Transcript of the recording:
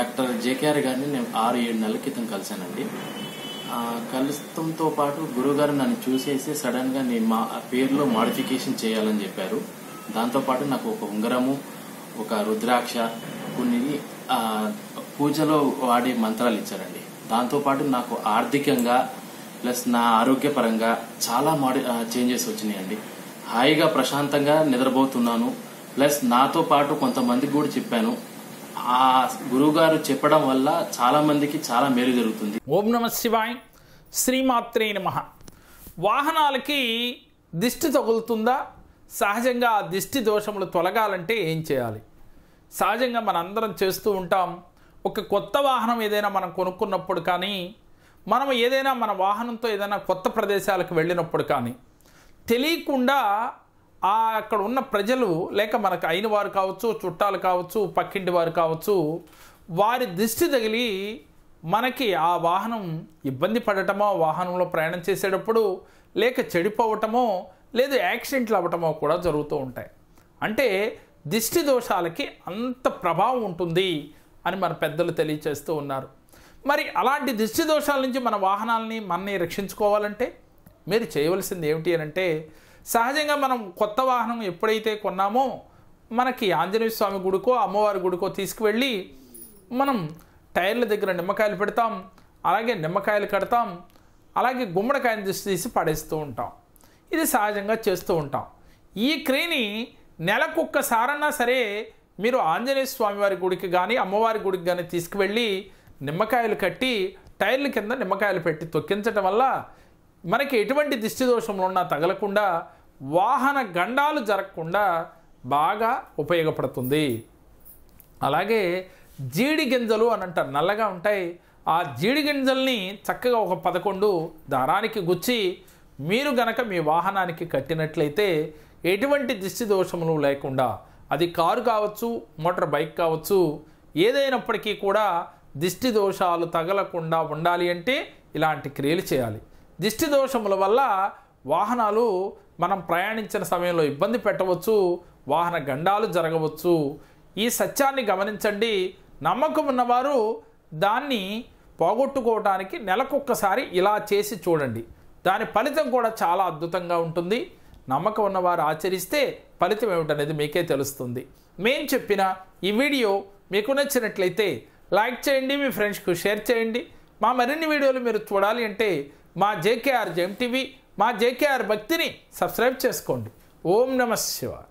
Doctor JKR గారిని నేను ఆరు ఏడు నెలల క్రితం కలిశానండి. కలుస్తంతో పాటు గురుగారు నన్ను చూసేసి సడన్గా నేను మా పేరులో మాడిఫికేషన్ చేయాలని చెప్పారు. దాంతోపాటు నాకు ఒక ఉంగరము ఒక రుద్రాక్ష కొన్ని పూజలో వాడే మంత్రాలు ఇచ్చారండి. దాంతోపాటు నాకు ఆర్థికంగా ప్లస్ నా ఆరోగ్యపరంగా చాలా మాడి చేంజెస్ వచ్చినాయండి. హాయిగా ప్రశాంతంగా నిద్రపోతున్నాను. ప్లస్ నాతో పాటు కొంతమందికి కూడా చెప్పాను. ఆ గురువుగారు చెప్పడం వల్ల చాలా మందికి చాలా మేలు జరుగుతుంది. ఓం నమ శివాయ్. శ్రీమాత్రే నమ. వాహనాలకి దిష్టి తగులుతుందా? సహజంగా ఆ దిష్టి దోషములు తొలగాలంటే ఏం చేయాలి? సహజంగా మనందరం చేస్తూ ఉంటాం. ఒక కొత్త వాహనం ఏదైనా మనం కొనుక్కున్నప్పుడు కానీ మనం ఏదైనా మన వాహనంతో ఏదైనా కొత్త ప్రదేశాలకు వెళ్ళినప్పుడు కానీ తెలియకుండా ఆ అక్కడ ఉన్న ప్రజలు లేక మనకు అయిన వారు కావచ్చు చుట్టాలు కావచ్చు పక్కింటి వారు కావచ్చు వారి దిష్టి తగిలి మనకి ఆ వాహనం ఇబ్బంది పడటమో వాహనంలో ప్రయాణం చేసేటప్పుడు లేక చెడిపోవటమో లేదు యాక్సిడెంట్లు అవ్వటమో కూడా జరుగుతూ ఉంటాయి. అంటే దిష్టి దోషాలకి అంత ప్రభావం ఉంటుంది అని మన పెద్దలు తెలియచేస్తూ ఉన్నారు. మరి అలాంటి దిష్టి దోషాల నుంచి మన వాహనాలని మనని రక్షించుకోవాలంటే మీరు చేయవలసింది ఏమిటి అని అంటే సహజంగా మనం కొత్త వాహనం ఎప్పుడైతే కొన్నామో మనకి ఆంజనేయ స్వామి గుడికో అమ్మవారి గుడికో తీసుకువెళ్ళి మనం టైర్ల దగ్గర నిమ్మకాయలు పెడతాం అలాగే నిమ్మకాయలు కడతాం అలాగే గుమ్మడికాయని తీసి తీసి పడేస్తూ ఉంటాం. ఇది సహజంగా చేస్తూ ఉంటాం. ఈ క్రియని నెలకొక్కసారన్నా సరే మీరు ఆంజనేయ స్వామివారి గుడికి కానీ అమ్మవారి గుడికి కానీ తీసుకువెళ్ళి నిమ్మకాయలు కట్టి టైర్ల కింద నిమ్మకాయలు పెట్టి తొక్కించటం వల్ల మనకి ఎటువంటి దిష్టి దోషములు ఉన్నా తగలకుండా వాహన గండాలు జరగకుండా బాగా ఉపయోగపడుతుంది. అలాగే జీడి గింజలు అని అంటారు నల్లగా ఉంటాయి. ఆ జీడి గింజల్ని చక్కగా ఒక పదకొండు దారానికి గుచ్చి మీరు గనక మీ వాహనానికి కట్టినట్లయితే ఎటువంటి దిష్టి దోషములు లేకుండా అది కారు కావచ్చు మోటార్ బైక్ కావచ్చు ఏదైనప్పటికీ కూడా దిష్టి దోషాలు తగలకుండా ఉండాలి అంటే ఇలాంటి క్రియలు చేయాలి. దిష్టి దోషముల వల్ల వాహనాలు మనం ప్రయాణించిన సమయంలో ఇబ్బంది పెట్టవచ్చు వాహన గండాలు జరగవచ్చు. ఈ సత్యాన్ని గమనించండి. నమ్మకం ఉన్నవారు దాన్ని పోగొట్టుకోవడానికి నెలకొక్కసారి ఇలా చేసి చూడండి. దాని ఫలితం కూడా చాలా అద్భుతంగా ఉంటుంది. నమ్మకం ఉన్నవారు ఆచరిస్తే ఫలితం ఏమిటనేది మీకే తెలుస్తుంది. మేం చెప్పిన ఈ వీడియో మీకు నచ్చినట్లయితే లైక్ చేయండి మీ ఫ్రెండ్స్కు షేర్ చేయండి. మా మరిన్ని వీడియోలు మీరు చూడాలి అంటే మా జేకేఆర్ జెమ్ టీవీ మా జేకేఆర్ భక్తిని సబ్స్క్రైబ్ చేసుకోండి. ఓం నమ శివాయ.